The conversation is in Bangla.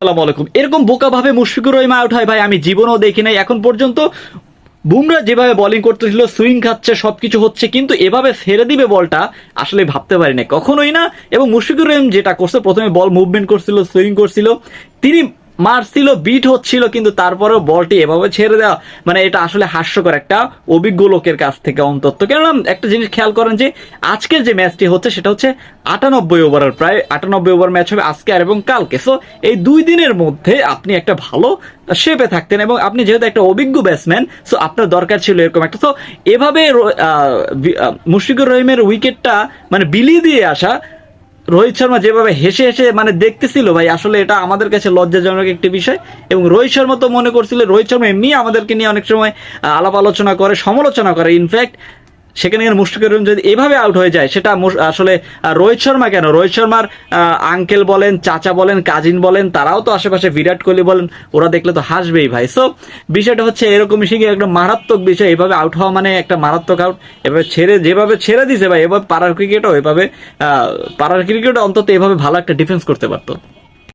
আসসালামু আলাইকুম। এরকম বোকা ভাবে মুশফিকুর রহিমা আউট হয়, ভাই, আমি জীবনও দেখি নাই। এখন পর্যন্ত বুমরা যেভাবে বলিং করতেছিল সুইং খাচ্ছে, সবকিছু হচ্ছে, কিন্তু এভাবে ছেড়ে দিবে বলটা আসলে ভাবতে পারি না কখনোই না। এবং মুশফিকুর রহিম যেটা করছে, প্রথমে বল মুভমেন্ট করছিল সুইং করছিল। তিনি মারছিল বিট হচ্ছিল, কিন্তু তারপরেও বলটি এভাবে ছেড়ে দেওয়া মানে এটা আসলে হাস্যকর একটা অভিজ্ঞ লোকের কাছ থেকে অন্তত। কেননা একটা জিনিস খেয়াল করেন যে, আজকের যে ম্যাচটি হচ্ছে, সেটা হচ্ছে আটানব্বই ওভারের প্রায় আটানব্বই ওভার ম্যাচ হবে আজকে আর এবং কালকে। সো এই দুই দিনের মধ্যে আপনি একটা ভালো শেপে থাকতেন এবং আপনি যেহেতু একটা অভিজ্ঞ ব্যাটসম্যান সো আপনার দরকার ছিল এরকম একটা। তো এভাবে মুশফিকুর রহিমের উইকেটটা মানে বিলিয়ে দিয়ে আসা রোহিত শর্মা যেভাবে হেসে হেসে মানে দেখতেছিল ভাই, আসলে এটা আমাদের কাছে লজ্জাজনক একটি বিষয়। এবং রোহিত শর্মা তো মনে করছিল, রোহিত শর্মা এমনি আমাদেরকে নিয়ে অনেক সময় আলাপ আলোচনা করে, সমালোচনা করে। ইনফ্যাক্ট সেখানে মুশফিকুর রহিম যদি এভাবে আউট হয়ে যায়, সেটা আসলে রোহিত শর্মা কেন? রোহিত শর্মার আঙ্কেল বলেন, চাচা বলেন কাজিন বলেন, তারাও তো আশেপাশে বিরাট কোহলি বলেন, ওরা দেখলে তো হাসবেই ভাই। সো বিষয়টা হচ্ছে এরকমই শিখে একটা মারাত্মক বিষয়, এভাবে আউট হওয়া মানে একটা মারাত্মক আউট এভাবে ছেড়ে, যেভাবে ছেড়ে দিছে ভাই, এভাবে পাড়ার ক্রিকেটও এভাবে পাড়ার ক্রিকেটও অন্তত এভাবে ভালো একটা ডিফেন্স করতে পারতো।